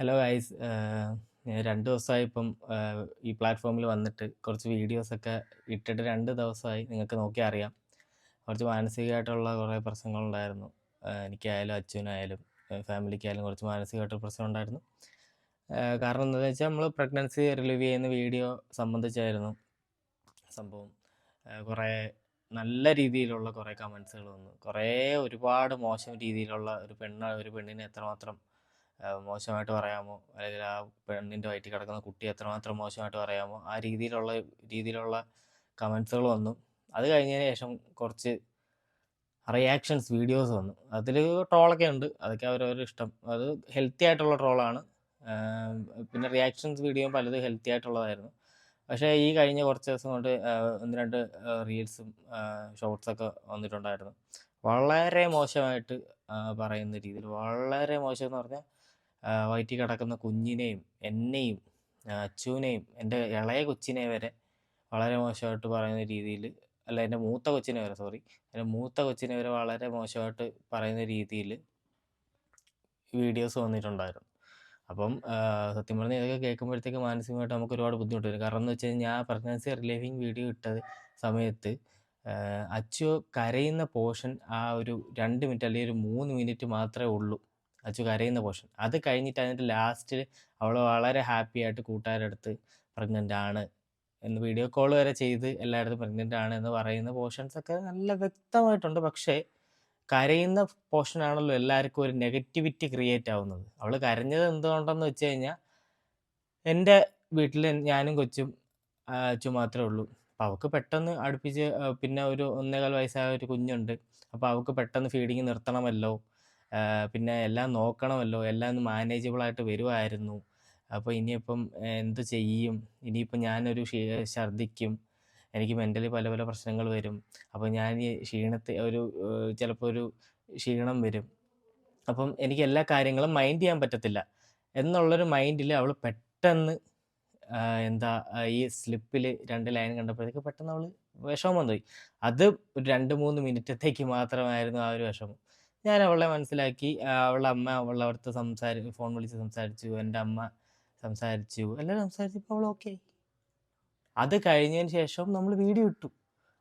Hello guys രണ്ട് ദിവസമായി ഇപ്പം ഈ പ്ലാറ്റ്ഫോമിൽ വന്നിട്ട് കുറച്ച് വീഡിയോസൊക്കെ ഇട്ടിട്ട് രണ്ട് ദിവസമായി നിങ്ങൾക്ക് നോക്കി അറിയാം. കുറച്ച് മാനസികമായിട്ടുള്ള കുറേ പ്രശ്നങ്ങളുണ്ടായിരുന്നു. എനിക്കായാലും അച്ഛനായാലും ഫാമിലിക്കായാലും കുറച്ച് മാനസികമായിട്ട് പ്രശ്നം ഉണ്ടായിരുന്നു. കാരണം എന്താണെന്ന് വെച്ചാൽ നമ്മൾ പ്രഗ്നൻസി റിലീവ് ചെയ്യുന്ന വീഡിയോ സംബന്ധിച്ചായിരുന്നു സംഭവം. കുറേ നല്ല രീതിയിലുള്ള കുറേ കമൻസുകൾ വന്നു. കുറേ ഒരുപാട് മോശം രീതിയിലുള്ള ഒരു പെണ്ണ് ഒരു പെണ്ണിനെ എത്രമാത്രം മോശമായിട്ട് പറയാമോ? അല്ലെങ്കിൽ ആ പെണ്ണിന്റെ വയറ്റിൽ കിടക്കുന്ന കുട്ടി എത്രമാത്രം മോശമായിട്ട് പറയാമോ? ആ രീതിയിലുള്ള രീതിയിലുള്ള കമൻസുകൾ വന്നു. അത് കഴിഞ്ഞതിന് ശേഷം കുറച്ച് റിയാക്ഷൻസ് വീഡിയോസ് വന്നു. അതിൽ ട്രോളൊക്കെ ഉണ്ട്. അതൊക്കെ അവരവരുടെ ഇഷ്ടം. അത് ഹെൽത്തി ആയിട്ടുള്ള ട്രോളാണ് പിന്നെ റിയാക്ഷൻസ് വീഡിയോ പലതും ഹെൽത്തി ആയിട്ടുള്ളതായിരുന്നു. പക്ഷേ ഈ കഴിഞ്ഞ കുറച്ച് ദിവസം കൊണ്ട് ഒന്ന് രണ്ട് റീൽസും ഷോർട്സൊക്കെ വന്നിട്ടുണ്ടായിരുന്നു. വളരെ മോശമായിട്ട് പറയുന്ന രീതിയിൽ വളരെ മോശം എന്ന് പറഞ്ഞാൽ വയറ്റിൽ കിടക്കുന്ന കുഞ്ഞിനെയും എന്നെയും അച്ചുവിനെയും എന്റെ ഇളയ കൊച്ചിനെ വരെ വളരെ മോശമായിട്ട് പറയുന്ന രീതിയിൽ അല്ല എന്റെ മൂത്ത കൊച്ചിനെ വരെ സോറി എന്റെ മൂത്ത കൊച്ചിനെ വരെ വളരെ മോശമായിട്ട് പറയുന്ന രീതിയിൽ വീഡിയോസ് വന്നിട്ടുണ്ടായിരുന്നു. അപ്പം സത്യം പറഞ്ഞാൽ ഇതൊക്കെ കേൾക്കുമ്പോഴത്തേക്ക് മാനസികമായിട്ട് നമുക്ക് ഒരുപാട് ബുദ്ധിമുട്ട് വരും കാരണം എന്ന് വെച്ച് കഴിഞ്ഞാൽ ആ പ്രഗ്നൻസി റിലീവിങ് വീഡിയോ ഇട്ടത് സമയത്ത് അച്ചു കരയുന്ന പോർഷൻ ആ ഒരു രണ്ട് മിനിറ്റ് അല്ലെങ്കിൽ ഒരു മൂന്ന് മിനിറ്റ് മാത്രമേ ഉള്ളൂ. അച്ചു കരയുന്ന പോർഷൻ അത് കഴിഞ്ഞിട്ട് അതിന്റെ ലാസ്റ്റിൽ അവൾ വളരെ ഹാപ്പി ആയിട്ട് കൂട്ടുകാരടുത്ത് പ്രഗ്നന്റ് ആണ് എന്ന് വീഡിയോ കോൾ വരെ ചെയ്ത് എല്ലായിടത്തും പ്രഗ്നന്റ് ആണ് എന്ന് പറയുന്ന പോർഷൻസ് ഒക്കെ നല്ല വ്യക്തമായിട്ടുണ്ട്. പക്ഷേ കരയുന്ന പോർഷൻ ആണല്ലോ എല്ലാവർക്കും ഒരു നെഗറ്റിവിറ്റി ക്രിയേറ്റ് ആവുന്നത്. അവൾ കരഞ്ഞത് എന്തുകൊണ്ടെന്ന് വെച്ച് കഴിഞ്ഞാൽ എന്റെ വീട്ടിൽ ഞാനും കൊച്ചും അച്ചു മാത്രമേ ഉള്ളൂ. അപ്പോൾ അവൾക്ക് പെട്ടെന്ന് അടുപ്പിച്ച് പിന്നെ ഒരു ഒന്നേകാൽ വയസ്സായ ഒരു കുഞ്ഞുണ്ട്. അപ്പോൾ അവൾക്ക് പെട്ടെന്ന് ഫീഡിങ് നിർത്തണമല്ലോ. പിന്നെ എല്ലാം നോക്കണമല്ലോ. എല്ലാം മാനേജബിൾ ആയിട്ട് വരുമായിരുന്നു അപ്പോൾ ഇനിയിപ്പം എന്ത് ചെയ്യും? ഇനിയിപ്പം ഞാനൊരു ഛർദ്ദിക്കും. എനിക്ക് മെന്റലി പല പല പ്രശ്നങ്ങൾ വരും. അപ്പോൾ ഞാൻ ഈ ക്ഷീണത്തെ ഒരു ചിലപ്പോൾ ഒരു ക്ഷീണം വരും. അപ്പം എനിക്ക് എല്ലാ കാര്യങ്ങളും മൈൻഡ് ചെയ്യാൻ പറ്റത്തില്ല. എന്നുള്ളൊരു മൈൻഡിൽ അവൾ പെട്ടെന്ന് എന്താ ഈ സ്ലിപ്പിൽ രണ്ട് ലൈൻ കണ്ടപ്പോഴത്തേക്ക് പെട്ടെന്ന് അവൾ വിഷമം തോന്നി. അത് ഒരു രണ്ട് മൂന്ന് മിനിറ്റത്തേക്ക് മാത്രമായിരുന്നു ആ ഒരു വിഷമം. ഞാൻ അവളെ മനസ്സിലാക്കി. അവളുടെ അമ്മ അവളുടെ അവിടുത്ത് സംസാരി ഫോൺ വിളിച്ച് സംസാരിച്ചു. എന്റെ അമ്മ സംസാരിച്ചു. എല്ലാവരും സംസാരിച്ചപ്പോൾ അവൾ ഓക്കെ അത് കഴിഞ്ഞതിന് ശേഷം നമ്മൾ വീഡിയോ ഇട്ടു.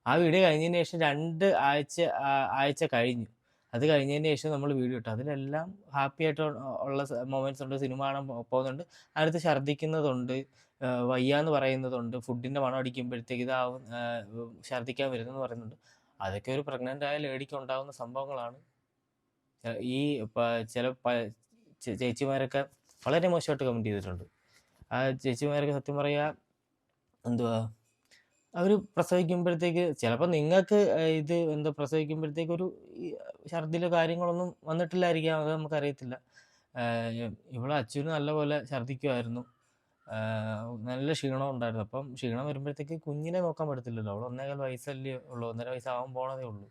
ആ വീഡിയോ കഴിഞ്ഞതിന് ശേഷം രണ്ട് ആഴ്ച ആഴ്ച കഴിഞ്ഞു. അത് കഴിഞ്ഞതിന് ശേഷം നമ്മൾ വീഡിയോ ഇട്ടു. അതിലെല്ലാം ഹാപ്പി ആയിട്ട് ഉള്ള മൊമെന്റ്സ് ഉണ്ട്. സിനിമ കാണാൻ പോകുന്നുണ്ട്. അടുത്ത് ഛർദ്ദിക്കുന്നതുണ്ട്. വയ്യാന്ന് പറയുന്നതുണ്ട്. ഫുഡിന്റെ മണം അടിക്കുമ്പോഴത്തേക്ക് ഇതാവും ഛർദ്ദിക്കാൻ വരുന്നെന്ന് പറയുന്നുണ്ട്. അതൊക്കെ ഒരു പ്രഗ്നന്റ് ആയ ലേഡിക്ക് ഉണ്ടാകുന്ന സംഭവങ്ങളാണ്. ഈ ചില ചേച്ചിമാരൊക്കെ വളരെ മോശമായിട്ട് കമന്റ് ചെയ്തിട്ടുണ്ട്. ആ ചേച്ചിമാരൊക്കെ സത്യം പറയുക എന്തുവാ അവർ പ്രസവിക്കുമ്പോഴത്തേക്ക് ചിലപ്പോൾ നിങ്ങൾക്ക് ഇത് എന്താ പ്രസവിക്കുമ്പോഴത്തേക്ക് ഒരു ഛർദിലോ കാര്യങ്ങളൊന്നും വന്നിട്ടില്ലായിരിക്കാം അത് നമുക്കറിയത്തില്ല. ഇവിടെ അച്ഛന് നല്ലപോലെ ഛർദ്ദിക്കുമായിരുന്നു നല്ല ക്ഷീണം ഉണ്ടായിരുന്നു. അപ്പം ക്ഷീണം വരുമ്പോഴത്തേക്ക് കുഞ്ഞിനെ നോക്കാൻ പറ്റത്തില്ലല്ലോ. അവൾ ഒന്നേകാൽ വയസ്സല്ലേ ഉള്ളൂ. ഒന്നര വയസ്സാവാൻ പോണതേ ഉള്ളൂ.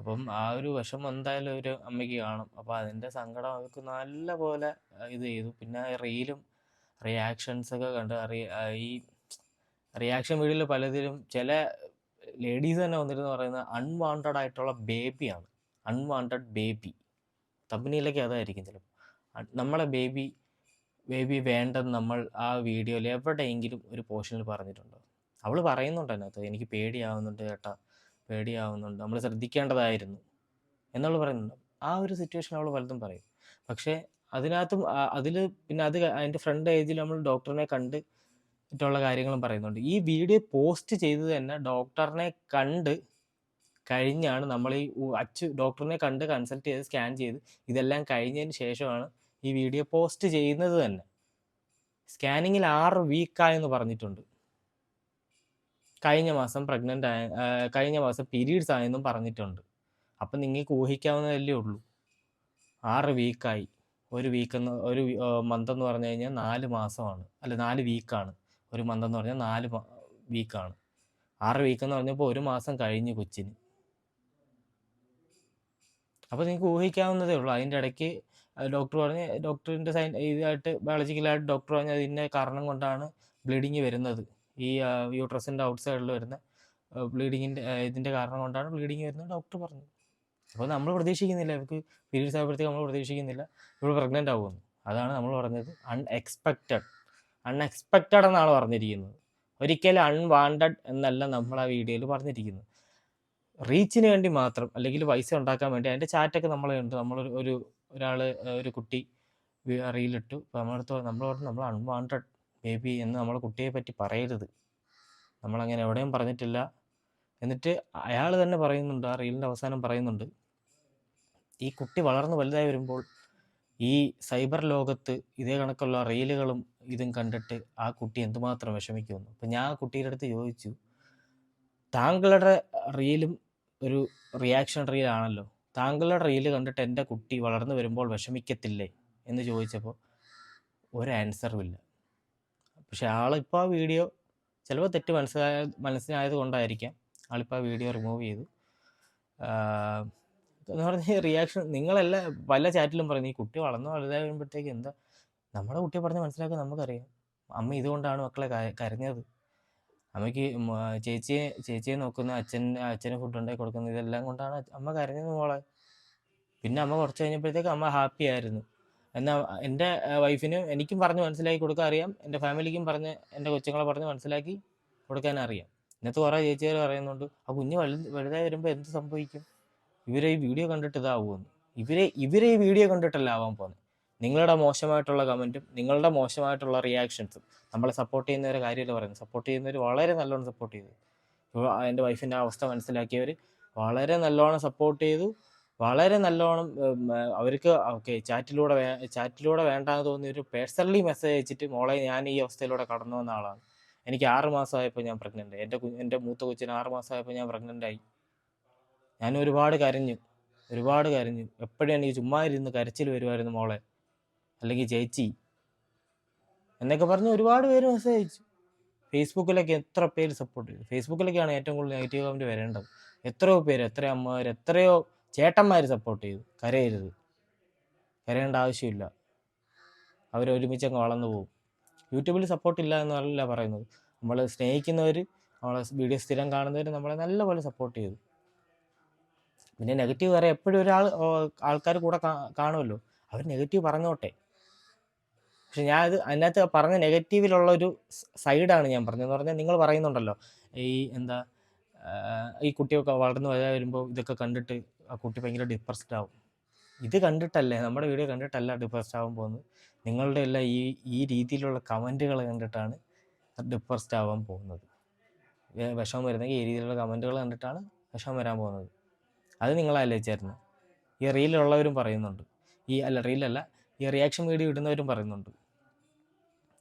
അപ്പം ആ ഒരു വിഷമം എന്തായാലും ഒരു അമ്മയ്ക്ക് കാണും. അപ്പോൾ അതിന്റെ സങ്കടം അവർക്ക് നല്ല പോലെ ഇത് ചെയ്തു. പിന്നെ റീലും റിയാക്ഷൻസ് ഒക്കെ കണ്ട് ഈ റിയാക്ഷൻ വീഡിയോയിൽ പലതിലും ചില ലേഡീസ് തന്നെ വന്നിരുന്ന് പറയുന്നത് അൺവാണ്ടഡ് ആയിട്ടുള്ള ബേബിയാണ്. Unwanted baby. തമ്പനിയിലൊക്കെ അതായിരിക്കും ചിലപ്പോൾ നമ്മളെ ബേബി ബേബി വേണ്ടെന്ന് നമ്മൾ ആ വീഡിയോയിൽ എവിടെയെങ്കിലും ഒരു പോർഷനിൽ പറഞ്ഞിട്ടുണ്ടോ? അവൾ പറയുന്നുണ്ട് അതിനകത്ത് എനിക്ക് പേടിയാവുന്നുണ്ട് ചേട്ടാ. പേടിയാവുന്നുണ്ട്. നമ്മൾ ശ്രദ്ധിക്കേണ്ടതായിരുന്നു എന്നുള്ള പറയുന്നുണ്ട്. ആ ഒരു സിറ്റുവേഷൻ അവൾ പലതും പറയും. പക്ഷേ അതിനകത്തും അതിൽ പിന്നെ അത് അതിന്റെ ഫ്രണ്ട് ഏജിൽ നമ്മൾ ഡോക്ടറിനെ കണ്ട് മറ്റുള്ള കാര്യങ്ങളും പറയുന്നുണ്ട്. ഈ വീഡിയോ പോസ്റ്റ് ചെയ്തത് തന്നെ ഡോക്ടറിനെ കണ്ട് കഴിഞ്ഞാണ് നമ്മൾ ഈ അച്ചു ഡോക്ടറിനെ കണ്ട് കൺസൾട്ട് ചെയ്ത് സ്കാൻ ചെയ്ത് ഇതെല്ലാം കഴിഞ്ഞതിന് ശേഷമാണ് ഈ വീഡിയോ പോസ്റ്റ് ചെയ്യുന്നത് തന്നെ. സ്കാനിങ്ങിൽ ആറ് വീക്കായെന്ന് പറഞ്ഞിട്ടുണ്ട്. കഴിഞ്ഞ മാസം പ്രഗ്നന്റ് ആയ കഴിഞ്ഞ മാസം പീരീഡ്സ് ആയെന്നും പറഞ്ഞിട്ടുണ്ട്. അപ്പം നിങ്ങൾക്ക് ഊഹിക്കാവുന്നതല്ലേ ഉള്ളൂ. ആറ് വീക്കായി ഒരു വീക്ക് എന്ന് ഒരു മന്ത് എന്ന് പറഞ്ഞു കഴിഞ്ഞാൽ നാല് മാസമാണ്. അല്ല നാല് വീക്കാണ് ഒരു മന്ത് എന്ന് പറഞ്ഞാൽ നാല് വീക്കാണ് ആറ് വീക്ക് എന്ന് പറഞ്ഞപ്പോൾ ഒരു മാസം കഴിഞ്ഞു കൊച്ചിന്. അപ്പോൾ നിങ്ങൾക്ക് ഊഹിക്കാവുന്നതേ ഉള്ളൂ. അതിന്റെ ഇടയ്ക്ക് ഡോക്ടർ പറഞ്ഞ് ഡോക്ടറിന്റെ സൈൻ ഇതായിട്ട് ബയോളജിക്കലായിട്ട് ഡോക്ടർ പറഞ്ഞ് അതിന്റെ കാരണം കൊണ്ടാണ് ബ്ലീഡിങ് വരുന്നത്. ഈ യൂട്രസിന്റെ ഔട്ട് സൈഡിൽ വരുന്ന ബ്ലീഡിങ്ങിന്റെ ഇതിന്റെ കാരണം കൊണ്ടാണ് ബ്ലീഡിങ് വരുന്നത് ഡോക്ടർ പറഞ്ഞു. അപ്പോൾ നമ്മൾ പ്രതീക്ഷിക്കുന്നില്ല. ഇവർക്ക് പീരീഡ്സ് ആയപ്പോഴത്തേക്ക് നമ്മൾ പ്രതീക്ഷിക്കുന്നില്ല. ഇവർ പ്രഗ്നന്റ് ആവുമെന്ന്. അതാണ് നമ്മൾ പറഞ്ഞത്. അൺഎക്സ്പെക്റ്റഡ് അൺഎക്സ്പെക്റ്റഡ് എന്നാണ് പറഞ്ഞിരിക്കുന്നത്. ഒരിക്കലും അൺവാണ്ടഡ് എന്നല്ല നമ്മൾ ആ വീഡിയോയിൽ പറഞ്ഞിരിക്കുന്നത്. റീച്ചിന് വേണ്ടി മാത്രം അല്ലെങ്കിൽ പൈസ ഉണ്ടാക്കാൻ വേണ്ടി അതിന്റെ ചാറ്റൊക്കെ നമ്മളെ ഉണ്ട് നമ്മൾ ഒരു ഒരാൾ ഒരു കുട്ടി റീലിട്ടു അപ്പോൾ നമ്മളടുത്ത് നമ്മൾ നമ്മൾ അൺവാണ്ടഡ് ബേബി എന്ന് നമ്മൾ കുട്ടിയെ പറ്റി പറയരുത്. നമ്മളങ്ങനെ എവിടെയും പറഞ്ഞിട്ടില്ല. എന്നിട്ട് അയാൾ തന്നെ പറയുന്നുണ്ട് ആ റീലിന്റെ അവസാനം പറയുന്നുണ്ട് ഈ കുട്ടി വളർന്ന് വലുതായി വരുമ്പോൾ ഈ സൈബർ ലോകത്ത് ഇതേ കണക്കുള്ള റീലുകളും ഇതും കണ്ടിട്ട് ആ കുട്ടി എന്തുമാത്രം വിഷമിക്കുമെന്ന്. അപ്പം ഞാൻ ആ കുട്ടിയുടെ അടുത്ത് ചോദിച്ചു താങ്കളുടെ റീലും ഒരു റിയാക്ഷൻ റീലാണല്ലോ താങ്കളുടെ റീൽ കണ്ടിട്ട് എന്റെ കുട്ടി വളർന്നു വരുമ്പോൾ വിഷമിക്കത്തില്ലേ എന്ന് ചോദിച്ചപ്പോൾ ഒരു ആൻസറും ഇല്ല. പക്ഷെ ആളിപ്പോൾ ആ വീഡിയോ ചിലപ്പോൾ തെറ്റ് മനസ്സിലായ മനസ്സിലായത് കൊണ്ടായിരിക്കാം. ആളിപ്പോൾ ആ വീഡിയോ റിമൂവ് ചെയ്തു. എന്ന് പറഞ്ഞാൽ റിയാക്ഷൻ നിങ്ങളെല്ലാം പല ചാറ്റിലും പറയുന്നു ഈ കുട്ടി വളർന്നു വലുതായി എന്താ? നമ്മുടെ കുട്ടിയെ പറഞ്ഞ് മനസ്സിലാക്കാൻ നമുക്കറിയാം. അമ്മ ഇതുകൊണ്ടാണ് മക്കളെ കരഞ്ഞത്. അമ്മയ്ക്ക് ചേച്ചിയെ ചേച്ചിയെ നോക്കുന്ന അച്ഛൻ അച്ഛന് ഫുഡ് ഉണ്ടാക്കി കൊടുക്കുന്ന ഇതെല്ലാം കൊണ്ടാണ് അമ്മ കരഞ്ഞത് മോളെ. പിന്നെ അമ്മ കുറച്ച് കഴിഞ്ഞപ്പോഴത്തേക്ക് അമ്മ ഹാപ്പി ആയിരുന്നു. എന്നാൽ എന്റെ വൈഫിനും എനിക്കും പറഞ്ഞ് മനസ്സിലാക്കി കൊടുക്കാൻ അറിയാം. എന്റെ ഫാമിലിക്കും പറഞ്ഞ് എന്റെ കൊച്ചുങ്ങളെ പറഞ്ഞ് മനസ്സിലാക്കി കൊടുക്കാൻ അറിയാം. ഇന്നത്തെ കുറേ ചേച്ചികൾ പറയുന്നുണ്ട് ആ കുഞ്ഞ് വലുത് വലുതായി വരുമ്പോൾ എന്ത് സംഭവിക്കും? ഇവരെ ഈ വീഡിയോ കണ്ടിട്ട് ഇതാവുമെന്ന്. ഇവരെ ഇവരെ ഈ വീഡിയോ കണ്ടിട്ടല്ല ആവാൻ പോകുന്നത് നിങ്ങളുടെ മോശമായിട്ടുള്ള കമന്റും നിങ്ങളുടെ മോശമായിട്ടുള്ള റിയാക്ഷൻസും നമ്മളെ സപ്പോർട്ട് ചെയ്യുന്നവരെ കാര്യമല്ല പറയുന്നത്. സപ്പോർട്ട് ചെയ്യുന്നവർ വളരെ നല്ലോണം സപ്പോർട്ട് ചെയ്തു. എന്റെ വൈഫിന്റെ അവസ്ഥ മനസ്സിലാക്കിയവർ വളരെ നല്ലോണം സപ്പോർട്ട് ചെയ്തു. വളരെ നല്ലോണം അവർക്ക് ഓക്കെ ചാറ്റിലൂടെ വേ ചാറ്റിലൂടെ വേണ്ടാന്ന് തോന്നിയ ഒരു പേഴ്സണലി മെസ്സേജ് അയച്ചിട്ട് മോളെ ഞാൻ ഈ അവസ്ഥയിലൂടെ കടന്നു വന്ന ആളാണ്. എനിക്ക് ആറ് മാസമായപ്പോൾ ഞാൻ പ്രഗ്നന്റ് എന്റെ എന്റെ മൂത്ത കൊച്ചിന് ആറ് മാസമായപ്പോൾ ഞാൻ പ്രഗ്നന്റ് ആയി. ഞാൻ ഒരുപാട് കരഞ്ഞു. ഒരുപാട് കരഞ്ഞു. എപ്പോഴും എനിക്ക് ചുമ്മാ ഇരുന്ന് കരച്ചിൽ വരുമായിരുന്നു മോളെ. അല്ലെങ്കിൽ ചേച്ചി. എന്നൊക്കെ പറഞ്ഞ് ഒരുപാട് പേര് മെസ്സേജ് അയച്ചു. ഫേസ്ബുക്കിലൊക്കെ എത്ര പേര് സപ്പോർട്ട് ചെയ്തു. ഫേസ്ബുക്കിലൊക്കെയാണ് ഏറ്റവും കൂടുതൽ നെഗറ്റീവ് കമന്റ് വരേണ്ടത്. എത്രയോ പേര് എത്രയോ അമ്മമാർ എത്രയോ ചേട്ടന്മാർ സപ്പോർട്ട് ചെയ്തു. കരയരുത്. കരയേണ്ട ആവശ്യമില്ല. അവർ ഒരുമിച്ചങ്ങ് വളർന്നു പോകും. യൂട്യൂബിൽ സപ്പോർട്ട് ഇല്ല എന്നല്ല പറയുന്നത്. നമ്മൾ സ്നേഹിക്കുന്നവർ നമ്മളെ വീഡിയോ സ്ഥിരം കാണുന്നവർ നമ്മളെ നല്ലപോലെ സപ്പോർട്ട് ചെയ്തു. പിന്നെ നെഗറ്റീവ് പറയാം എപ്പോഴും ഒരാൾ ആൾക്കാർ കൂടെ കാണുമല്ലോ. അവർ നെഗറ്റീവ് പറഞ്ഞോട്ടെ. പക്ഷെ ഞാൻ അത് അതിനകത്ത് പറഞ്ഞ നെഗറ്റീവിലുള്ള ഒരു സൈഡാണ് ഞാൻ പറഞ്ഞതെന്ന് പറഞ്ഞാൽ നിങ്ങൾ പറയുന്നുണ്ടല്ലോ. ഈ എന്താ ഈ കുട്ടിയൊക്കെ വളർന്നു വരാൻ വരുമ്പോൾ ഇതൊക്കെ കണ്ടിട്ട് ആ കുട്ടി ഭയങ്കര ഡിപ്രസ്ഡ് ആവും. ഇത് കണ്ടിട്ടല്ലേ നമ്മുടെ വീഡിയോ കണ്ടിട്ടല്ല ഡിപ്രസ്ഡ് ആവാൻ പോകുന്നത്. നിങ്ങളുടെ എല്ലാം ഈ ഈ രീതിയിലുള്ള കമന്റുകൾ കണ്ടിട്ടാണ് ഡിപ്രസ്ഡ് ആവാൻ പോകുന്നത്. വിഷമം വരുന്നെങ്കിൽ ഈ രീതിയിലുള്ള കമന്റുകൾ കണ്ടിട്ടാണ് വിഷമം വരാൻ പോകുന്നത്. അത് നിങ്ങൾ ആലോചിച്ചായിരുന്നു. ഈ റീലുള്ളവരും പറയുന്നുണ്ട്. ഈ അല്ല റീലല്ല ഈ റിയാക്ഷൻ വീഡിയോ ഇടുന്നവരും പറയുന്നുണ്ട്.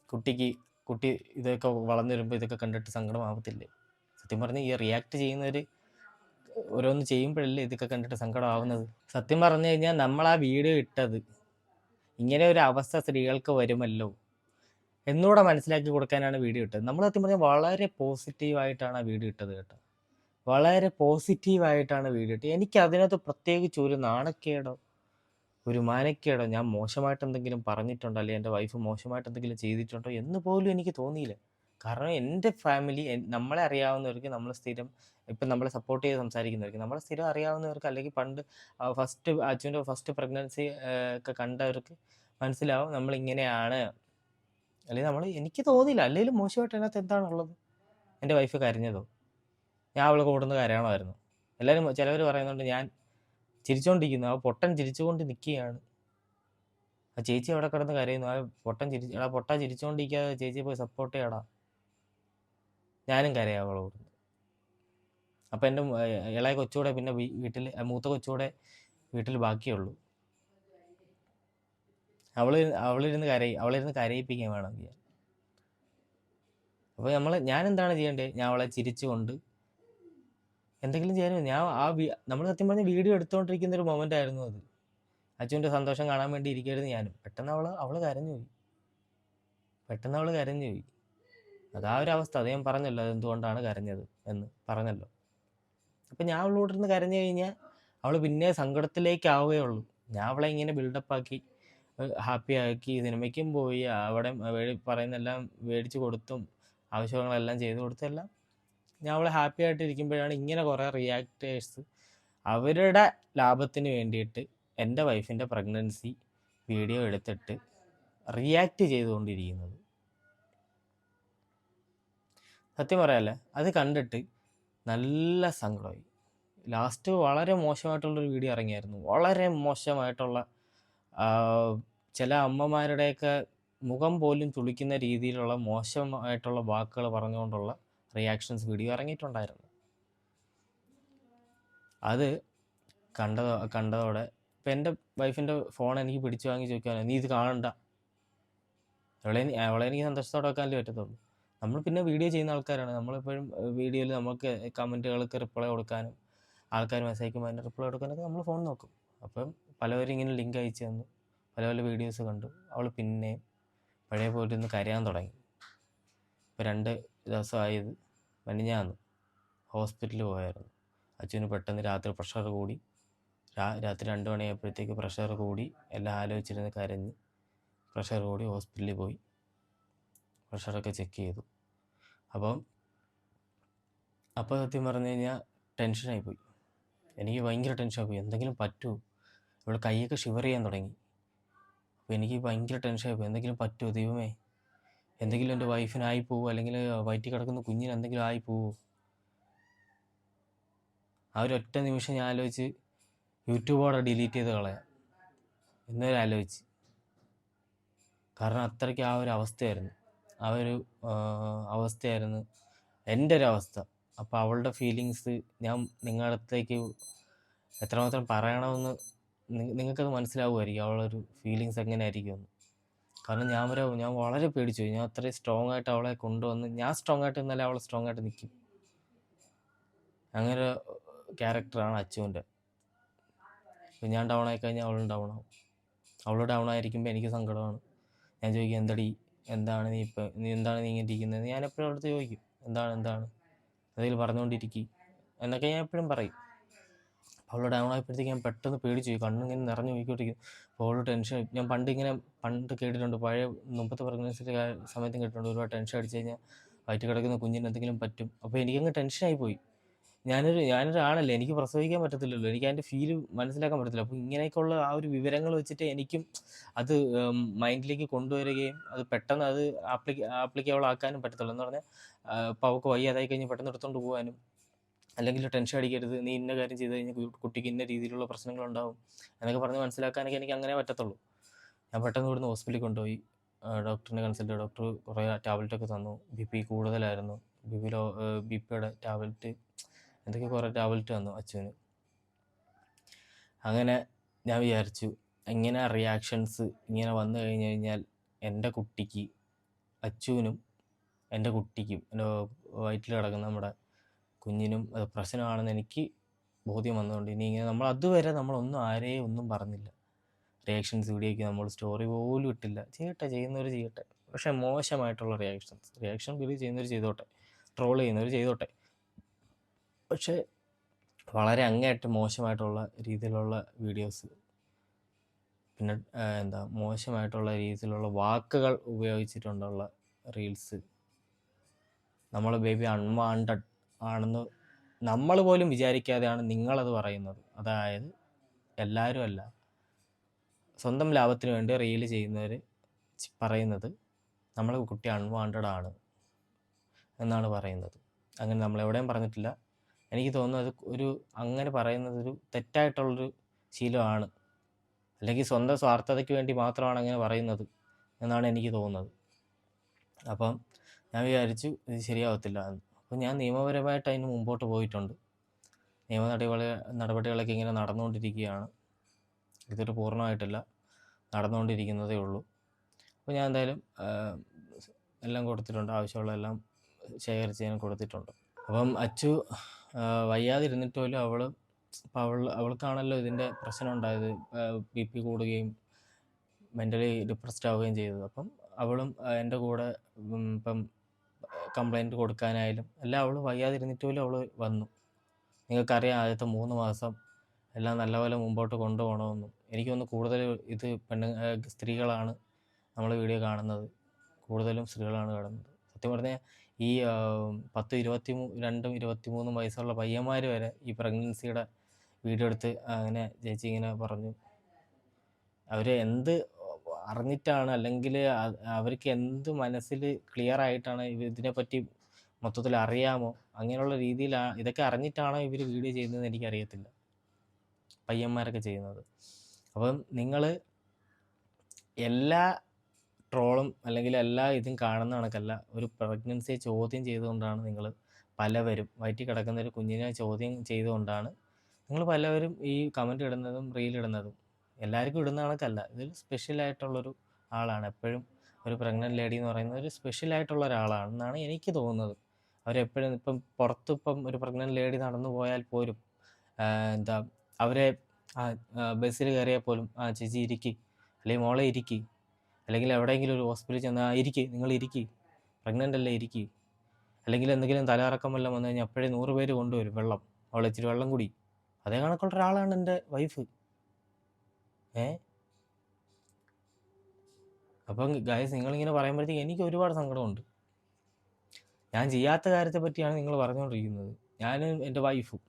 കുട്ടിക്ക് കുട്ടി ഇതൊക്കെ വളർന്നു വരുമ്പോൾ ഇതൊക്കെ കണ്ടിട്ട് സങ്കടമാവത്തില്ലേ? സത്യം പറഞ്ഞാൽ ഈ റിയാക്ട് ചെയ്യുന്നവർ ഓരോന്ന് ചെയ്യുമ്പോഴല്ലേ ഇതൊക്കെ കണ്ടിട്ട് സങ്കടമാവുന്നത്? സത്യം പറഞ്ഞു കഴിഞ്ഞാൽ നമ്മൾ ആ വീഡിയോ ഇട്ടത്. ഇങ്ങനെ ഒരു അവസ്ഥ സ്ത്രീകൾക്ക് വരുമല്ലോ. എന്നൂടെ മനസ്സിലാക്കി കൊടുക്കാനാണ് വീഡിയോ ഇട്ടത്. നമ്മൾ സത്യം പറഞ്ഞാൽ വളരെ പോസിറ്റീവായിട്ടാണ് ആ വീഡിയോ ഇട്ടത് കേട്ടോ. വളരെ പോസിറ്റീവായിട്ടാണ് വീഡിയോ ഇട്ടത്. എനിക്ക് അതിനകത്ത് പ്രത്യേകിച്ച് ഒരു നാണക്കേടോ ഒരു മാനക്കേടോ ഞാൻ മോശമായിട്ട് എന്തെങ്കിലും പറഞ്ഞിട്ടുണ്ടോ? അല്ലെങ്കിൽ എന്റെ വൈഫ് മോശമായിട്ട് എന്തെങ്കിലും ചെയ്തിട്ടുണ്ടോ? എന്ന് പോലും എനിക്ക് തോന്നിയില്ല. കാരണം എന്റെ ഫാമിലി നമ്മളെ അറിയാവുന്നവർക്ക് നമ്മൾ സ്ഥിരം ഇപ്പം നമ്മളെ സപ്പോർട്ട് ചെയ്ത് സംസാരിക്കുന്നവർക്ക് നമ്മളെ സ്ഥിരം അറിയാവുന്നവർക്ക് അല്ലെങ്കിൽ പണ്ട് ഫസ്റ്റ് അച്ഛന്റെ ഫസ്റ്റ് പ്രഗ്നൻസി ഒക്കെ കണ്ടവർക്ക് മനസ്സിലാവും നമ്മൾ ഇങ്ങനെയാണ് അല്ലെങ്കിൽ നമ്മൾ എനിക്ക് തോന്നിയില്ല. അല്ലെങ്കിൽ മോശമായിട്ട് അതിനകത്ത് എന്താണുള്ളത്? എന്റെ വൈഫ് കരഞ്ഞതോ? ഞാൻ അവളെ കൂടുന്ന കരയണമായിരുന്നു. എല്ലാവരും ചിലവർ പറയുന്നുണ്ട് ഞാൻ ചിരിച്ചുകൊണ്ടിരിക്കുന്നു ആ പൊട്ടൻ ചിരിച്ചുകൊണ്ട് നിൽക്കുകയാണ് ആ ചേച്ചി അവിടെ കിടന്ന് കരയുന്നു. ആ പൊട്ടൻ ചിരി എടാ പൊട്ട ചിരിച്ചുകൊണ്ടിരിക്കാതെ ചേച്ചി പോയി സപ്പോർട്ട് ചെയ്യടാ. ഞാനും കരയാം അവളെ അപ്പം എന്റെ ഇളയ കൊച്ചുകൂടെ പിന്നെ വീട്ടിൽ മൂത്ത കൊച്ചുകൂടെ വീട്ടിൽ ബാക്കിയുള്ളൂ. അവൾ അവളിരുന്ന് കരയി അവളിരുന്ന് കരയിപ്പിക്കാൻ വേണമെങ്കിൽ അപ്പോൾ നമ്മൾ ഞാൻ എന്താണ് ചെയ്യേണ്ടത് ഞാൻ അവളെ ചിരിച്ചുകൊണ്ട് എന്തെങ്കിലും ചെയ്യാനും ഞാൻ ആ നമ്മൾ സത്യം പറഞ്ഞ വീഡിയോ എടുത്തുകൊണ്ടിരിക്കുന്ന ഒരു മൊമെന്റ് ആയിരുന്നു അത്. അച്ഛന്റെ സന്തോഷം കാണാൻ വേണ്ടി ഇരിക്കുകയായിരുന്നു ഞാനും. പെട്ടെന്ന് അവൾ അവൾ കരഞ്ഞു പോയി. പെട്ടെന്ന് അവൾ കരഞ്ഞു പോയി. അതാ ഒരു അവസ്ഥ. അദ്ദേഹം പറഞ്ഞല്ലോ അതെന്തുകൊണ്ടാണ് കരഞ്ഞത് എന്ന് പറഞ്ഞല്ലോ. അപ്പം ഞാൻ അവളോട് ഇരുന്ന് കരഞ്ഞു കഴിഞ്ഞാൽ അവൾ പിന്നെ സങ്കടത്തിലേക്കാവുകയേ ഉള്ളൂ ഞാൻ അവളെ ഇങ്ങനെ ബിൽഡപ്പ് ആക്കി ഹാപ്പി ആക്കി സിനിമയ്ക്കും പോയി അവിടെ പറയുന്നെല്ലാം മേടിച്ചു കൊടുത്തും ആവശ്യങ്ങളെല്ലാം ചെയ്തു കൊടുത്തെല്ലാം ഞാൻ അവളെ ഹാപ്പി ആയിട്ട് ഇരിക്കുമ്പോഴാണ് ഇങ്ങനെ കുറേ റിയാക്ടേഴ്സ് അവരുടെ ലാഭത്തിന് വേണ്ടിയിട്ട് എന്റെ വൈഫിന്റെ പ്രഗ്നൻസി വീഡിയോ എടുത്തിട്ട് റിയാക്ട് ചെയ്തുകൊണ്ടിരിക്കുന്നത്. സത്യം പറയാല്ലേ അത് കണ്ടിട്ട് നല്ല സങ്കടമായി. ലാസ്റ്റ് വളരെ മോശമായിട്ടുള്ളൊരു വീഡിയോ ഇറങ്ങിയായിരുന്നു. വളരെ മോശമായിട്ടുള്ള ചില അമ്മമാരുടെയൊക്കെ മുഖം പോലും തുളിക്കുന്ന രീതിയിലുള്ള മോശമായിട്ടുള്ള വാക്കുകൾ പറഞ്ഞുകൊണ്ടുള്ള റിയാക്ഷൻസ് വീഡിയോ ഇറങ്ങിയിട്ടുണ്ടായിരുന്നു. അത് കണ്ടതോ കണ്ടതോടെ ഇപ്പം എന്റെ വൈഫിന്റെ ഫോൺ എനിക്ക് പിടിച്ചു വാങ്ങി ചോദിക്കാനോ നീ ഇത് കാണണ്ട. അവളെ അവളെ എനിക്ക് സന്തോഷത്തോടെ വെക്കാനല്ലേ പറ്റത്തുള്ളൂ? നമ്മൾ പിന്നെ വീഡിയോ ചെയ്യുന്ന ആൾക്കാരാണ്. നമ്മളെപ്പോഴും വീഡിയോയിൽ നമുക്ക് കമന്റുകൾക്ക് റിപ്ലൈ കൊടുക്കാനും ആൾക്കാർ മെസ്സേജ് അയക്കുമ്പോൾ അതിന്റെ റിപ്ലൈ കൊടുക്കാനൊക്കെ നമ്മൾ ഫോൺ നോക്കും. അപ്പം പലവരും ഇങ്ങനെ ലിങ്ക് അയച്ചു തന്നു. പല പല വീഡിയോസ് കണ്ടു. അവൾ പിന്നെ പഴയ പോയിട്ട് ഇന്ന് കരയാൻ തുടങ്ങി. ഇപ്പോൾ രണ്ട് ദിവസമായത് മനിഞ്ഞാന്ന് ഹോസ്പിറ്റലിൽ പോയായിരുന്നു. അച്ഛന് പെട്ടെന്ന് രാത്രി പ്രഷർ കൂടി. രാ രാത്രി രണ്ട് മണിയായപ്പോഴത്തേക്ക് പ്രഷർ കൂടി. എല്ലാം ആലോചിച്ചിരുന്ന് കരഞ്ഞ് പ്രഷർ കൂടി ഹോസ്പിറ്റലിൽ പോയി. പ്രഷറൊക്കെ ചെക്ക് ചെയ്തു. അപ്പം അപ്പോൾ സത്യം പറഞ്ഞു കഴിഞ്ഞാൽ ടെൻഷനായി പോയി. എനിക്ക് ഭയങ്കര ടെൻഷനായി പോയി. എന്തെങ്കിലും പറ്റുമോ ഇവിടെ കൈയൊക്കെ ഷിവർ ചെയ്യാൻ തുടങ്ങി. അപ്പോൾ എനിക്ക് ഭയങ്കര ടെൻഷനായി പോയി. എന്തെങ്കിലും പറ്റുമോ ദൈവമേ? എന്തെങ്കിലും എന്റെ വൈഫിനായി പോവോ? അല്ലെങ്കിൽ വയറ്റിൽ കിടക്കുന്ന കുഞ്ഞിന് എന്തെങ്കിലും ആയി പോവോ? ആ ഒരു ഒറ്റ നിമിഷം ഞാൻ ആലോചിച്ച് യൂട്യൂബോടെ ഡിലീറ്റ് ചെയ്ത് കളയാം. എന്നൊരു ആലോചിച്ച്. കാരണം അത്രയ്ക്ക് ആ ഒരു അവസ്ഥയായിരുന്നു. ആ ഒരു അവസ്ഥയായിരുന്നു. എന്റെ ഒരു അവസ്ഥ അപ്പോൾ അവളുടെ ഫീലിങ്സ് ഞാൻ നിങ്ങളുടെ അടുത്തേക്ക് എത്രമാത്രം പറയണമെന്ന് നിങ്ങൾക്കത് മനസ്സിലാവുമായിരിക്കും. അവളൊരു ഫീലിങ്സ് എങ്ങനെയായിരിക്കും എന്ന് കാരണം ഞാൻ വരെ ഞാൻ വളരെ പേടിച്ചു. ഞാൻ അത്രയും സ്ട്രോങ് ആയിട്ട് അവളെ കൊണ്ടുവന്ന് ഞാൻ സ്ട്രോങ് ആയിട്ട് നിന്നാലേ അവൾ സ്ട്രോങ് ആയിട്ട് നിൽക്കും അങ്ങനെ ക്യാരക്ടറാണ് അച്ചുവിന്റെ ഞാൻ ഡൗൺ ആയി കഴിഞ്ഞാൽ അവളും ഡൗൺ ആവും. അവൾ ഡൗൺ ആയിരിക്കുമ്പോൾ എനിക്ക് സങ്കടമാണ്. ഞാൻ ചോദിക്കും എന്തടി എന്താണ് നീ ഇപ്പം നീ എന്താണ് നീ ഇങ്ങനെ ഇരിക്കുന്നത് ഞാൻ എപ്പോഴും അവിടുത്തെ ചോദിക്കും എന്താണ് എന്താണ്? എന്തെങ്കിലും പറഞ്ഞുകൊണ്ടിരിക്കും. എന്നൊക്കെ ഞാൻ എപ്പോഴും പറയും. അവൾ ഡൗൺ ആയപ്പോഴത്തേക്ക് ഞാൻ പെട്ടെന്ന് പേടിച്ചു പോയി. കണ്ണിങ്ങനെ നിറഞ്ഞു പോയിക്കൊണ്ടിരിക്കും അപ്പോൾ അവൾ ടെൻഷൻ ഞാൻ പണ്ട് ഇങ്ങനെ പണ്ട് കേട്ടിട്ടുണ്ട്. പഴയ മുമ്പത്തെ പ്രഗ്നൻസിന്റെ സമയത്തും കേട്ടിട്ടുണ്ട്. ഒരുപാട് ടെൻഷൻ അടിച്ചു കഴിഞ്ഞാൽ വയറ്റിൽ കിടക്കുന്ന കുഞ്ഞിന് എന്തെങ്കിലും പറ്റും. അപ്പോൾ എനിക്കങ്ങ് ടെൻഷനായി പോയി. ഞാനൊരു ഞാനൊരാണല്ലേ എനിക്ക് പ്രസവിക്കാൻ പറ്റത്തില്ലല്ലോ. എനിക്ക് അതിന്റെ ഫീൽ മനസ്സിലാക്കാൻ പറ്റത്തില്ല. അപ്പോൾ ഇങ്ങനെയൊക്കെയുള്ള ആ ഒരു വിവരങ്ങൾ വെച്ചിട്ട് എനിക്കും അത് മൈൻഡിലേക്ക് കൊണ്ടുവരികയും അത് പെട്ടെന്ന് അത് ആപ്ലിക്ക ആപ്ലിക്കബിൾ ആക്കാനും പറ്റത്തുള്ളൂ. എന്ന് പറഞ്ഞാൽ ഇപ്പോൾ അവൾക്ക് വയ്യാതായി കഴിഞ്ഞ് പെട്ടെന്ന് എടുത്തുകൊണ്ട് പോകാനും അല്ലെങ്കിൽ ടെൻഷൻ അടിക്കരുത്. നീ ഇന്ന കാര്യം ചെയ്ത് കഴിഞ്ഞാൽ കുട്ടിക്ക് ഇന്ന രീതിയിലുള്ള പ്രശ്നങ്ങളുണ്ടാവും എന്നൊക്കെ പറഞ്ഞ് മനസ്സിലാക്കാനൊക്കെ എനിക്ക് അങ്ങനെ പറ്റത്തുള്ളൂ. ഞാൻ പെട്ടെന്ന് ഇവിടുന്ന് ഹോസ്പിറ്റലിൽ കൊണ്ടുപോയി. ഡോക്ടറിനെ കൺസൾട്ട് ഡോക്ടർ കുറേ ടാബ്ലറ്റ് ഒക്കെ തന്നു. ബി പി കൂടുതലായിരുന്നു. ബി പി ലോ ബി പിയുടെ ടാബ്ലറ്റ് എന്തൊക്കെ കുറേ ടാബ്ലറ്റ് വന്നു അച്ഛന്. അങ്ങനെ ഞാൻ വിചാരിച്ചു ഇങ്ങനെ റിയാക്ഷൻസ് ഇങ്ങനെ വന്നു കഴിഞ്ഞു കഴിഞ്ഞാൽ എന്റെ കുട്ടിക്ക് അച്ചുവിനും എന്റെ കുട്ടിക്കും എന്റെ വയറ്റിൽ കിടക്കുന്ന നമ്മുടെ കുഞ്ഞിനും അത് പ്രശ്നമാണെന്ന് എനിക്ക് ബോധ്യം വന്നതുകൊണ്ട് ഇനി ഇങ്ങനെ നമ്മൾ അതുവരെ നമ്മളൊന്നും ആരെയും ഒന്നും പറഞ്ഞില്ല. റിയാക്ഷൻസ് വീഡിയോയ്ക്ക് നമ്മൾ സ്റ്റോറി പോലും ഇട്ടില്ല. ചെയ്യട്ടെ ചെയ്യുന്നവർ ചെയ്യട്ടെ. പക്ഷേ മോശമായിട്ടുള്ള റിയാക്ഷൻസ് റിയാക്ഷൻ വീഡിയോ ചെയ്യുന്നവർ ചെയ്തോട്ടെ ട്രോൾ ചെയ്യുന്നവർ ചെയ്തോട്ടെ. പക്ഷേ വളരെ അങ്ങേയറ്റം മോശമായിട്ടുള്ള രീതിയിലുള്ള വീഡിയോസ് പിന്നെ എന്താ മോശമായിട്ടുള്ള രീതിയിലുള്ള വാക്കുകൾ ഉപയോഗിച്ചിട്ടുണ്ടുള്ള റീൽസ്. നമ്മൾ ബേബി അൺവാണ്ടഡ് ആണെന്ന് നമ്മൾ പോലും വിചാരിക്കാതെയാണ് നിങ്ങളത് പറയുന്നത്. അതായത് എല്ലാവരും അല്ല സ്വന്തം ലാഭത്തിന് വേണ്ടി റീൽ ചെയ്യുന്നവർ പറയുന്നത് നമ്മളെ കുട്ടി അൺവാണ്ടഡ് ആണ് എന്നാണ് പറയുന്നത്. അങ്ങനെ നമ്മൾ എവിടെയും പറഞ്ഞിട്ടില്ല. എനിക്ക് തോന്നുന്നു അത് ഒരു അങ്ങനെ പറയുന്നത് ഒരു തെറ്റായിട്ടുള്ളൊരു ശീലമാണ്. അല്ലെങ്കിൽ സ്വന്തം സ്വാർത്ഥതയ്ക്ക് വേണ്ടി മാത്രമാണ് അങ്ങനെ പറയുന്നത് എന്നാണ് എനിക്ക് തോന്നുന്നത്. അപ്പം ഞാൻ വിചാരിച്ചു ഇത് ശരിയാവത്തില്ല എന്ന്. അപ്പോൾ ഞാൻ നിയമപരമായിട്ട് അതിന് മുമ്പോട്ട് പോയിട്ടുണ്ട്. നിയമ നടപടി നടപടികളൊക്കെ ഇങ്ങനെ നടന്നുകൊണ്ടിരിക്കുകയാണ്. ഇതൊരു പൂർണമായിട്ടില്ല നടന്നുകൊണ്ടിരിക്കുന്നതേ ഉള്ളൂ. അപ്പോൾ ഞാൻ എന്തായാലും എല്ലാം കൊടുത്തിട്ടുണ്ട്. ആവശ്യമുള്ള എല്ലാം ശേഖരിച്ച് ഞാൻ കൊടുത്തിട്ടുണ്ട്. അപ്പം അച്ചു വയ്യാതിരുന്നിട്ട് പോലും അവൾ അവൾ അവൾക്കാണല്ലോ ഇതിന്റെ പ്രശ്നം ഉണ്ടായത്. ബി പി കൂടുകയും മെന്റലി ഡിപ്രസ്ഡ് ആവുകയും ചെയ്തത്. അപ്പം അവളും എന്റെ കൂടെ ഇപ്പം കംപ്ലൈന്റ് കൊടുക്കാനായാലും എല്ലാം അവൾ വയ്യാതിരുന്നിട്ട് പോലും അവൾ വന്നു. നിങ്ങൾക്കറിയാം ആദ്യത്തെ മൂന്ന് മാസം എല്ലാം നല്ലപോലെ മുമ്പോട്ട് കൊണ്ടുപോകണമെന്നും. എനിക്കൊന്ന് കൂടുതൽ ഇത് പെണ്ണു സ്ത്രീകളാണ് നമ്മൾ വീഡിയോ കാണുന്നത്. കൂടുതലും സ്ത്രീകളാണ് കാണുന്നത്. സത്യം പറഞ്ഞാൽ ഈ പത്ത് ഇരുപത്തി രണ്ടും ഇരുപത്തി മൂന്നും വയസ്സുള്ള പയ്യന്മാർ വരെ ഈ പ്രഗ്നൻസിയുടെ വീഡിയോ എടുത്ത് അങ്ങനെ ചേച്ചി ഇങ്ങനെ പറഞ്ഞു. അവർ എന്ത് അറിഞ്ഞിട്ടാണ് അല്ലെങ്കിൽ അവർക്ക് എന്ത് മനസ്സിൽ ക്ലിയർ ആയിട്ടാണ് ഇതിനെപ്പറ്റി മൊത്തത്തിൽ അറിയാമോ? അങ്ങനെയുള്ള രീതിയിലാണ് ഇതൊക്കെ അറിഞ്ഞിട്ടാണോ ഇവർ വീഡിയോ ചെയ്യുന്നതെന്ന് എനിക്കറിയത്തില്ല. പയ്യന്മാരൊക്കെ ചെയ്യുന്നത്. അപ്പം നിങ്ങൾ എല്ലാ ട്രോളും അല്ലെങ്കിൽ എല്ലാ ഇതും കാണുന്ന കണക്കല്ല. ഒരു പ്രഗ്നൻസിയെ ചോദ്യം ചെയ്തുകൊണ്ടാണ് നിങ്ങൾ പലവരും വയറ്റി കിടക്കുന്ന ഒരു കുഞ്ഞിനെ ചോദ്യം ചെയ്തുകൊണ്ടാണ് നിങ്ങൾ പലവരും ഈ കമന്റ് ഇടുന്നതും റീൽ ഇടുന്നതും. എല്ലാവർക്കും ഇടുന്ന കണക്കല്ല. ഇതൊരു സ്പെഷ്യൽ ആയിട്ടുള്ളൊരു ആളാണ്. എപ്പോഴും ഒരു പ്രഗ്നന്റ് ലേഡി എന്ന് പറയുന്നത് ഒരു സ്പെഷ്യൽ ആയിട്ടുള്ള ഒരാളാണെന്നാണ് എനിക്ക് തോന്നുന്നത്. അവരെപ്പോഴും ഇപ്പം പുറത്ത് ഇപ്പം ഒരു പ്രഗ്നന്റ് ലേഡി നടന്നു പോയാൽ പോലും എന്താ അവരെ ബസ്സിൽ കയറിയാൽ പോലും ആ ചേച്ചി ഇരിക്കി അല്ലെങ്കിൽ മോളെ ഇരിക്കി അല്ലെങ്കിൽ എവിടെയെങ്കിലും ഒരു ഹോസ്പിറ്റലിൽ ചെന്ന് ആ ഇരിക്കി നിങ്ങൾ ഇരിക്കി പ്രഗ്നന്റ് അല്ലേ ഇരിക്കി. അല്ലെങ്കിൽ എന്തെങ്കിലും തലകറക്കം വല്ലതും വന്നു കഴിഞ്ഞാൽ അപ്പോഴേ നൂറ് പേര് കൊണ്ടുവരും വെള്ളം. അവൾ ഇച്ചിരി വെള്ളം കുടി. അതേ കണക്കുള്ള ഒരാളാണ് എന്റെ വൈഫ് ഏ? അപ്പം ഗായസ് നിങ്ങളിങ്ങനെ പറയുമ്പോഴത്തേക്ക് എനിക്ക് ഒരുപാട് സങ്കടമുണ്ട്. ഞാൻ ചെയ്യാത്ത കാര്യത്തെ പറ്റിയാണ് നിങ്ങൾ പറഞ്ഞുകൊണ്ടിരിക്കുന്നത്. ഞാനും എന്റെ വൈഫും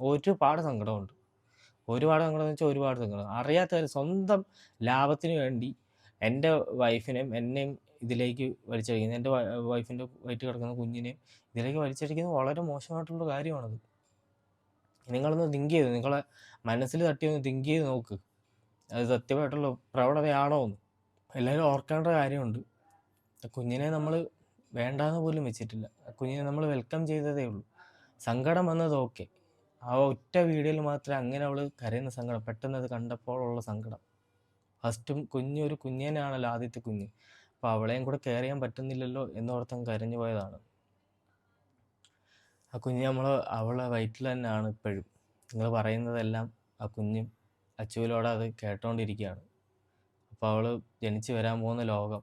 ഒരുപാട് സങ്കടമുണ്ട്. ഒരുപാട് സങ്കടം എന്ന് വെച്ചാൽ ഒരുപാട് സങ്കടം. അറിയാത്ത കാര്യം സ്വന്തം ലാഭത്തിന് വേണ്ടി എന്റെ വൈഫിനെയും എന്നെയും ഇതിലേക്ക് വലിച്ചടിക്കുന്നത് എന്റെ വൈഫിന്റെ വയറ്റ് കിടക്കുന്ന കുഞ്ഞിനെയും ഇതിലേക്ക് വലിച്ചടിക്കുന്നത് വളരെ മോശമായിട്ടുള്ള കാര്യമാണത്. നിങ്ങളൊന്ന് തിങ്ക് ചെയ്ത് നിങ്ങളെ മനസ്സിൽ തട്ടി ഒന്ന് തിങ്ക് ചെയ്ത് നോക്ക്. അത് സത്യമായിട്ടുള്ള പ്രവണതയാണോ എന്ന്. എല്ലാവരും ഓർക്കേണ്ട കാര്യമുണ്ട്. കുഞ്ഞിനെ നമ്മൾ വേണ്ടാന്ന് പോലും വെച്ചിട്ടില്ല. കുഞ്ഞിനെ നമ്മൾ വെൽക്കം ചെയ്തതേ ഉള്ളൂ. സങ്കടം വന്നത് ഓക്കെ. ആ ഒറ്റ വീഡിയോയിൽ മാത്രമേ അങ്ങനെ അവൾ കരയുന്ന സങ്കടം പെട്ടെന്ന് അത് കണ്ടപ്പോഴുള്ള സങ്കടം. ഫസ്റ്റും ഒരു കുഞ്ഞേനാണല്ലോ ആദ്യത്തെ കുഞ്ഞ്. അപ്പോൾ അവളെയും കൂടെ കെയർ ചെയ്യാൻ പറ്റുന്നില്ലല്ലോ എന്നോർത്തം കരഞ്ഞു പോയതാണ്. ആ കുഞ്ഞ് നമ്മൾ അവളെ വയറ്റിൽ തന്നെയാണ് ഇപ്പോഴും. നിങ്ങൾ പറയുന്നതെല്ലാം ആ കുഞ്ഞും അച്ചുവിലോടെ അത് കേട്ടോണ്ടിരിക്കുകയാണ്. അപ്പോൾ അവൾ ജനിച്ചു വരാൻ പോകുന്ന ലോകം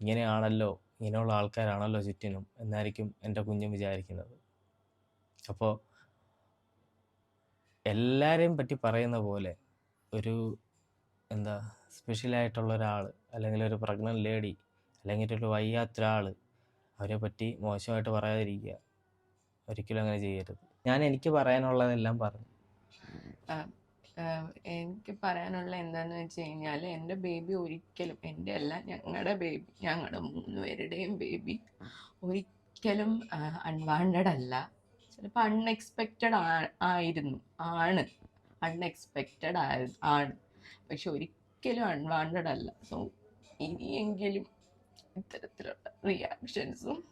ഇങ്ങനെയാണല്ലോ ഇങ്ങനെയുള്ള ആൾക്കാരാണല്ലോ ചുറ്റിനും എന്നായിരിക്കും എന്റെ കുഞ്ഞും വിചാരിക്കുന്നത്. അപ്പോൾ എല്ലാവരെയും പറ്റി പറയുന്ന പോലെ ഒരു എന്താ സ്പെഷ്യലായിട്ടുള്ള ഒരാൾ അല്ലെങ്കിൽ ഒരു പ്രഗ്നന്റ് ലേഡി അല്ലെങ്കിൽ ഒരു വയ്യാത്ത ഒരാൾ അവരെ പറ്റി മോശമായിട്ട് പറയാതിരിക്കുക. ഒരിക്കലും അങ്ങനെ ചെയ്യരുത്. ഞാൻ എനിക്ക് പറയാനുള്ളതെല്ലാം പറഞ്ഞു. എനിക്ക് പറയാനുള്ള എന്താന്ന് വെച്ച് കഴിഞ്ഞാൽ എന്റെ ബേബി ഒരിക്കലും എന്റെ അല്ല ഞങ്ങളുടെ ബേബി ഞങ്ങളുടെ മൂന്ന് പേരുടെയും ബേബി ഒരിക്കലും അൺവാണ്ടഡ് അല്ല. ചിലപ്പോൾ അൺഎക്സ്പെക്റ്റഡ് ആയിരുന്നു ആണ്. അൺഎക്സ്പെക്റ്റഡ് ആണ്. പക്ഷെ ഒരിക്കലും അൺവാണ്ടഡ് അല്ല. സോ ഇനിയെങ്കിലും ഇത്തരത്തിലുള്ള റിയാക്ഷൻസും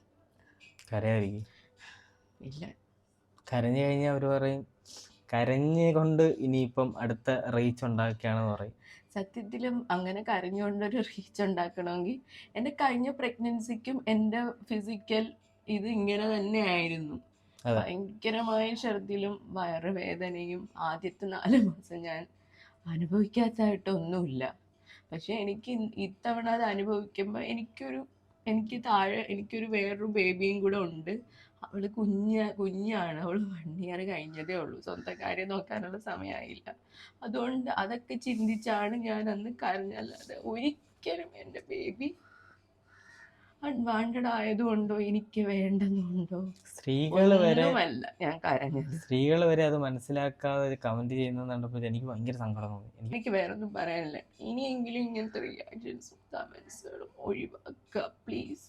കരയായിരിക്കും ഇല്ല. കരഞ്ഞു കഴിഞ്ഞാൽ അവർ പറയും കരഞ്ഞുകൊണ്ട് ഇനിയിപ്പം അടുത്ത റീച്ച് ഉണ്ടാക്കുകയാണെന്ന് പറയും. സത്യത്തിലും അങ്ങനെ കരഞ്ഞുകൊണ്ടൊരു റീച്ച് ഉണ്ടാക്കണമെങ്കിൽ എന്റെ കഴിഞ്ഞ പ്രഗ്നൻസിക്കും എന്റെ ഫിസിക്കൽ ഇത് ഇങ്ങനെ തന്നെ ആയിരുന്നു. ഭയങ്കരമായ ഛർദിലും വയറുവേദനയും ആദ്യത്തെ നാല് മാസം ഞാൻ അനുഭവിക്കാത്തതായിട്ടൊന്നുമില്ല പക്ഷെ എനിക്ക് ഇത്തവണ അത് അനുഭവിക്കുമ്പോൾ എനിക്കൊരു എനിക്ക് താഴെ എനിക്കൊരു വേറൊരു ബേബിയും കൂടെ ഉണ്ട്. അവൾ കുഞ്ഞ് കുഞ്ഞാണ്. അവൾ വൺ ഇയർ കഴിഞ്ഞതേ ഉള്ളൂ. സ്വന്തം കാര്യം നോക്കാനുള്ള സമയമായില്ല അതുകൊണ്ട് അതൊക്കെ ചിന്തിച്ചാണ് ഞാൻ അന്ന് കരഞ്ഞല്ലാതെ ഒരിക്കലും എന്റെ ബേബി അൺവാണ്ടഡ് ആയതുകൊണ്ടോ എനിക്ക് വേണ്ടെന്നുണ്ടോ? സ്ത്രീകൾ വരെ ഞാൻ കരഞ്ഞു സ്ത്രീകൾ വരെ അത് മനസ്സിലാക്കാതെ കമന്റ് ചെയ്യുന്നത് കണ്ടപ്പോൾ എനിക്ക് ഭയങ്കര സങ്കടം തോന്നി. എനിക്ക് വേറെ വേറൊന്നും പറയാനില്ല. ഇനിയെങ്കിലും ഇങ്ങനത്തെ റിയാക്ഷൻസും കമന്റ്സുകളും ഒഴിവാക്കുക പ്ലീസ്